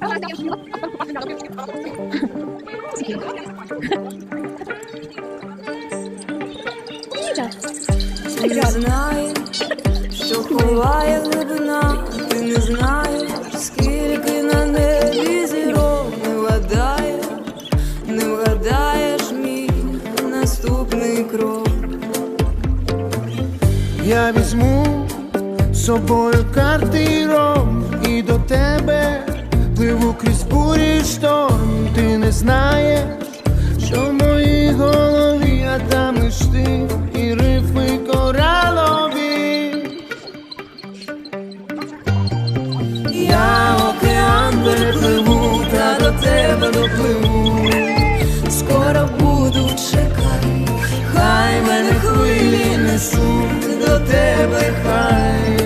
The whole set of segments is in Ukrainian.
Ти знаєш, що ховає глибина, ти не знаєш, скільки на небі зірок не вгадаєш, не вгадаєш мій наступний крок. Я візьму з собою картиром і до шторм. Ти не знаєш, що в моїй голові, а там лиш ти і рифми коралові. Я океан перепливу, та до тебе допливу. Скоро буду чекай, хай мене хвилі несуть до тебе, хай.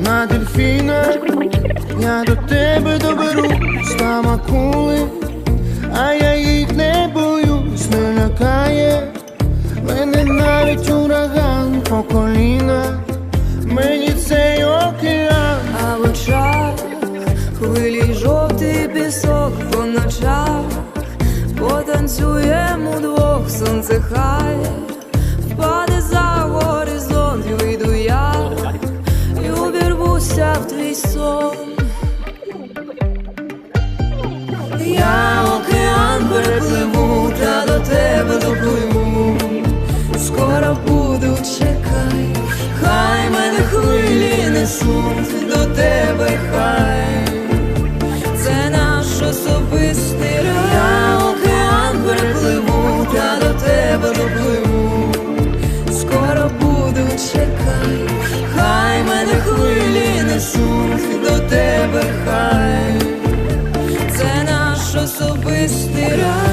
На дельфіна я до тебе доберусь, там акули, а я їх не боюсь, не лякає. Мене навіть ураган по коліна, пісок по ночах, потанцюємо удвох, сонце хай впаде за горизонт, і вийду я і увірвуся в твій сон. Я океан перепливу, та до тебе допливу. Скоро буду чекай, хай мене хвилі несуть до тебе, хвилі до тебе, хай. Це наш особистий рай.